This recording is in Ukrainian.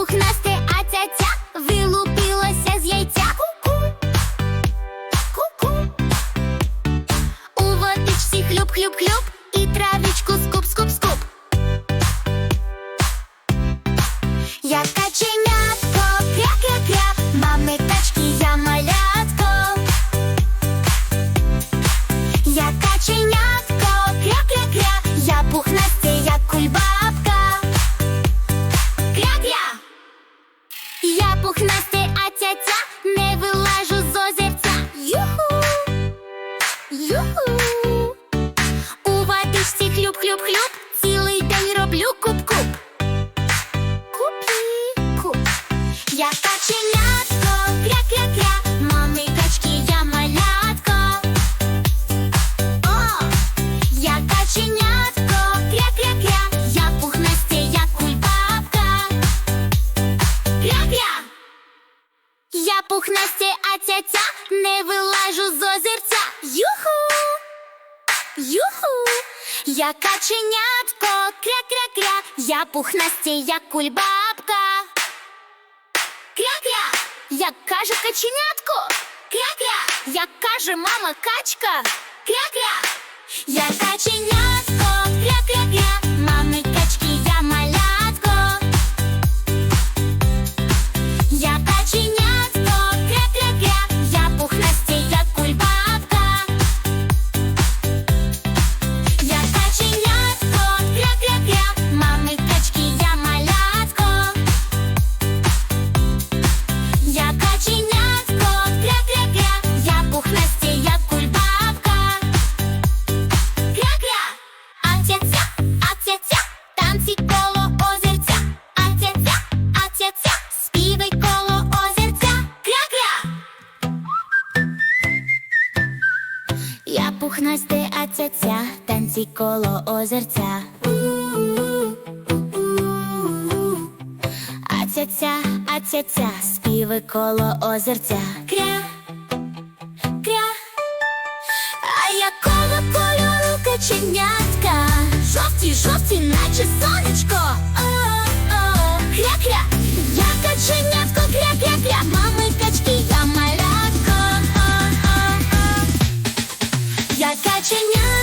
пухнасте, а ця-ця вилупилося з яйця. Ку-ку, ку-ку. У водичці хлюб-хлюб-хлюб Пухнасте, а ця-ця не вилажу з озерця. Юху, юху. У водичці хлюб-хлюб-хлюб, цілий день роблю куп-куп. Купі-куп. Я каченятко, Я каченятко, кря-кря-кря, я пухнасте, як кульбабка. Кря-кря! Як каже каченятко, кря-кря, як каже мама качка, кря-кря. Я каченятко, кря-кря-кря, Я пухнасте, а ця-ця, танці коло озерця. А ця-ця, а ця-ця, співи коло озерця. Кря, кря. А якого кольору каченятка? Жовті, жовті, наче сонечко. Я